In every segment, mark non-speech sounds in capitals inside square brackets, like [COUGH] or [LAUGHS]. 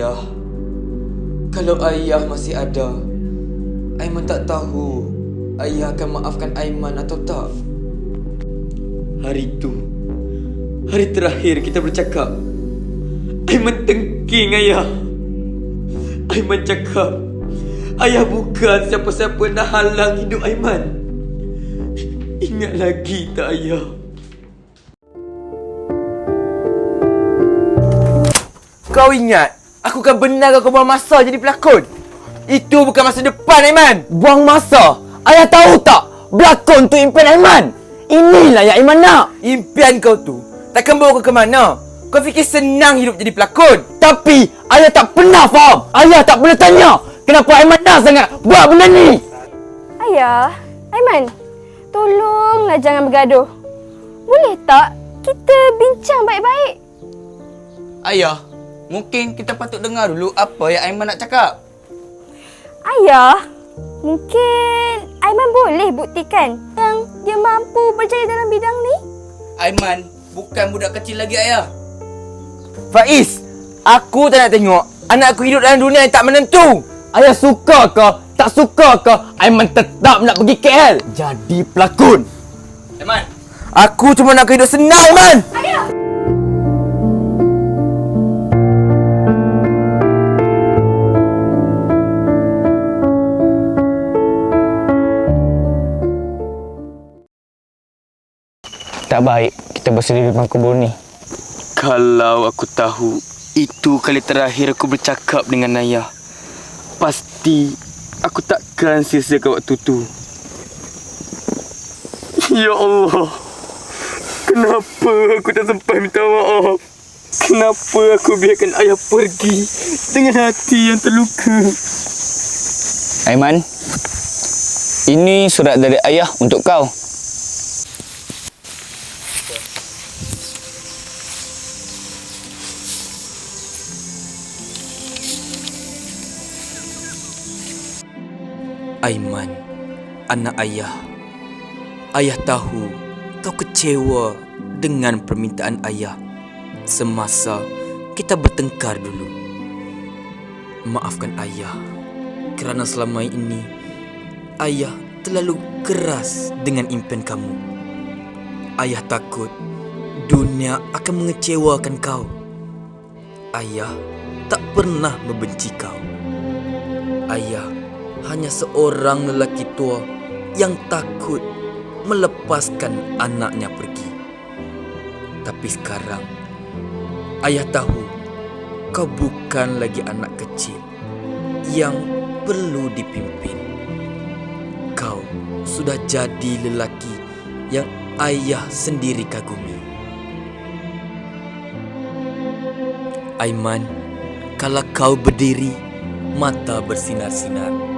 Kalau ayah masih ada, Aiman tak tahu ayah akan maafkan Aiman atau tak. Hari itu, hari terakhir kita bercakap. Aiman tengking ayah. Aiman cakap, ayah bukan siapa-siapa nak halang hidup Aiman. Ingat lagi tak ayah? Kau ingat Aku kan benar kau buang masa jadi pelakon Itu bukan masa depan Aiman Buang masa. Ayah tahu tak? Berlakon tu impian Aiman. Inilah yang Aiman nak. Impian kau tu Takkan bawa kau ke mana Kau fikir senang hidup jadi pelakon Tapi ayah tak pernah faham. Ayah tak pernah tanya. Kenapa Aiman nak sangat buat benda ni? Ayah, Aiman, tolonglah jangan bergaduh. Boleh tak kita bincang baik-baik? Ayah, mungkin kita patut dengar dulu apa yang Aiman nak cakap. Ayah, mungkin Aiman boleh buktikan yang dia mampu berjaya dalam bidang ni? Aiman bukan budak kecil lagi ayah. Faiz Aku tak nak tengok Anak aku hidup dalam dunia yang tak menentu Ayah suka ke tak suka ke Aiman tetap nak pergi KL jadi pelakon. Aiman, Aku cuma nak hidup senang Aiman Tak baik kita bersedih di kubur ni. Kalau aku tahu itu kali terakhir aku bercakap dengan ayah, pasti aku takkan sia-siakan waktu tu. [LAUGHS] Ya Allah, kenapa aku tak sempat minta maaf? Kenapa aku biarkan ayah pergi dengan hati yang terluka? Aiman, ini surat dari ayah untuk kau. Aiman, anak ayah. Ayah tahu kau kecewa dengan permintaan ayah semasa kita bertengkar dulu. Maafkan ayah kerana selama ini ayah terlalu keras dengan impian kamu. Ayah takut dunia akan mengecewakan kau. Ayah tak pernah membenci kau. Ayah hanya seorang lelaki tua yang takut melepaskan anaknya pergi. Tapi sekarang, ayah tahu kau bukan lagi anak kecil yang perlu dipimpin. Kau sudah jadi lelaki yang ayah sendiri kagumi. Aiman, kalau kau berdiri, mata bersinar-sinar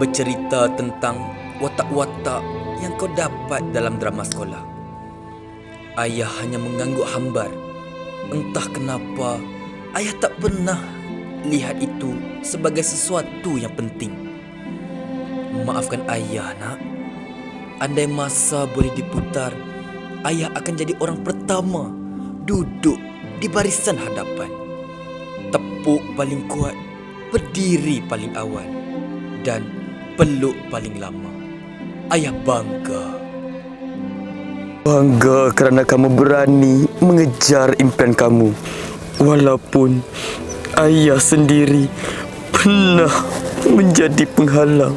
bercerita tentang watak-watak yang kau dapat dalam drama sekolah. Ayah hanya mengangguk hambar. Entah kenapa, ayah tak pernah lihat itu sebagai sesuatu yang penting. Maafkan ayah, nak. Andai masa boleh diputar, ayah akan jadi orang pertama duduk di barisan hadapan. Tepuk paling kuat, berdiri paling awal dan peluk paling lama. Ayah bangga. Bangga kerana kamu berani mengejar impian kamu. Walaupun ayah sendiri pernah menjadi penghalang.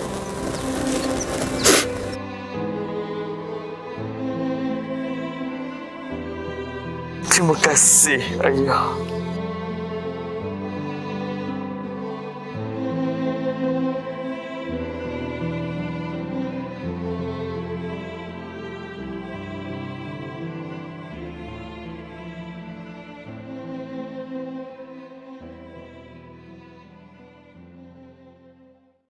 Terima kasih ayah.